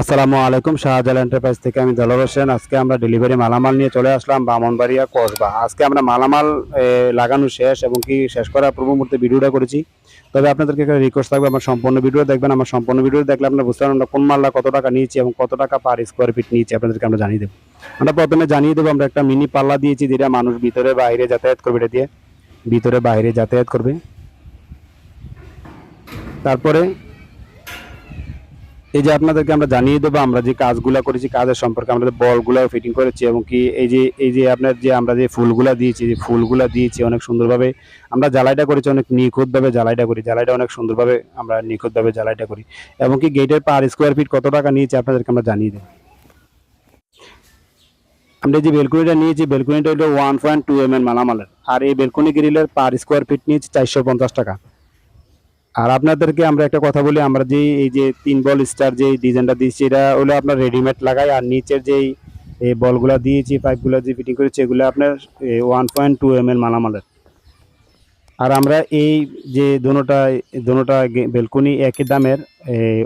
আসসালামু আলাইকুম, শাহজালাল এন্টারপ্রাইজ থেকে আমি দলর হোসেন। আজকে আমরা ডেলিভারি মালামাল নিয়ে চলে আসলাম বামনবাড়িয়া কসবা। আজকে আমরা মালামাল লাগানো শেষ এবং কি শেষ করার পূর্ব মুহূর্তে ভিডিওটা করেছি। তবে আপনাদেরকে একটা রিকোয়েস্ট থাকবে, আমার সম্পূর্ণ ভিডিও দেখবেন। আমার সম্পূর্ণ ভিডিও দেখলে আপনারা বুঝতে পারবেন কোন মালটা কত টাকা নিয়েছি এবং কত টাকা পার স্কোয়ার ফিট নিয়েছি, আপনাদেরকে আমরা জানিয়ে দেবো। আমরা প্রথমে জানিয়ে দেবো, আমরা একটা মিনি পাল্লা দিয়েছি যেটা মানুষ ভিতরে বাইরে যাতায়াত করবে, এটা দিয়ে ভিতরে বাইরে যাতায়াত করবে। তারপরে এই যে আপনাদেরকে আমরা জানিয়ে দেবো, আমরা যে কাজগুলো করেছি, কাজের সম্পর্কে আমরা বলগুলো ফিটিং করেছি এবং কি এই যে এই যে আপনার যে আমরা যে ফুলগুলা দিয়েছি, যে ফুলগুলা দিয়েছি অনেক সুন্দরভাবে, আমরা জ্বালাইটা করেছি অনেক নিখুঁতভাবে জ্বালাইটা করি, জ্বালাইটা অনেক সুন্দরভাবে আমরা নিখুঁতভাবে জ্বালাইটা করি। এবং কি গেটের পার স্কোয়ার ফিট কত টাকা নিয়েছি আপনাদেরকে আমরা জানিয়ে দেবো। আমরা যে বেলকুনিটা নিয়েছি বেলকুনিটা হলো one point two M L মালামালের। আর এই বেলকুনি গ্রিলের পার স্কোয়ার ফিট নিয়েছি চারশো পঞ্চাশ টাকা। আর আপনাদেরকে আমরা একটা কথা বলি, আমরা যে এই যে তিন বল স্টার যে ডিজাইনটা দিয়েছি, এটা হলো আপনার রেডিমেড লাগাই, আর নিচের যেই, এই বলগুলা দিয়েছি পাইপগুলো যে ফিটিং করেছি, এগুলো আপনার one point two M L মালামালের। আর আমরা এই যে দোনোটা দোনোটা বেলকুনি একই দামের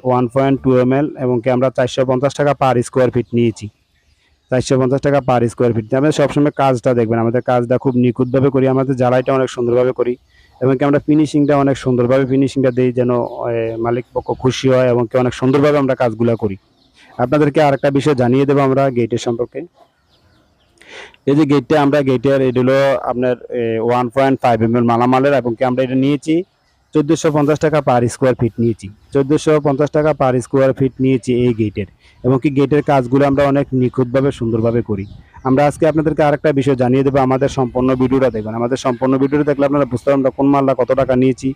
one point two M L এবং কি আমরা চারশো পঞ্চাশ টাকা পার স্কোয়ার ফিট নিয়েছি। চারশো পঞ্চাশ টাকা পার স্কোয়ার ফিট আমরা সবসময় কাজটা দেখবেন, আমাদের কাজটা খুব নিখুঁতভাবে করি, আমাদের জ্বালাইটা অনেক সুন্দরভাবে করি। এবং কি আমরা ফিনিশিংটা অনেক সুন্দরভাবে ফিনিশিংটা দিই যেন মালিক পক্ষ খুশি হয় এবং কি অনেক সুন্দরভাবে আমরা কাজগুলো করি। আপনাদেরকে আরেকটা বিষয় জানিয়ে দেবো আমরা গেটের সম্পর্কে। এই যে গেটটা আমরা গেটের এটা হলো আপনার one point five M L মালামালের এবং কি আমরা এটা নিয়েছি। চোদ্দোশো পঞ্চাশ টাকা পার স্কোয়ার ফিট নিয়েছি। চোদ্দোশো পঞ্চাশ টাকা পার স্কোয়ার ফিট নিয়েছি এই গেটের এবং কি গেটের কাজগুলো আমরা অনেক নিখুঁতভাবে, সুন্দরভাবে করি। আমরা আজকে আপনাদেরকে আরেকটা বিষয় জানিয়ে দেবো, আমাদের সম্পূর্ণ ভিডিওটা দেখবেন। আমাদের সম্পূর্ণ ভিডিওটা দেখলে আপনারা বুঝতে পারবেন কোন মালটা কত টাকা নিয়েছি,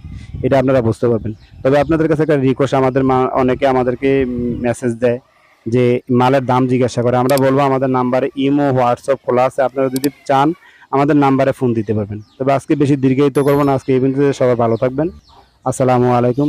এটা আপনারা বুঝতে পারবেন। তবে আপনাদের কাছে একটা রিকোয়েস্ট আমাদের অনেকে আমাদেরকে মেসেজ দেয় যে মালের দাম জিজ্ঞাসা করে। আমরা বলব আমাদের নাম্বারে ইমো, হোয়াটসঅ্যাপ খোলা আছে। আপনারা যদি চান আমাদের নাম্বারে ফোন দিতে পারবেন। তবে আজকে বেশি দীর্ঘায়িত করব না, আজকে এই সবাই ভালো থাকবেন। আসসালামু আলাইকুম।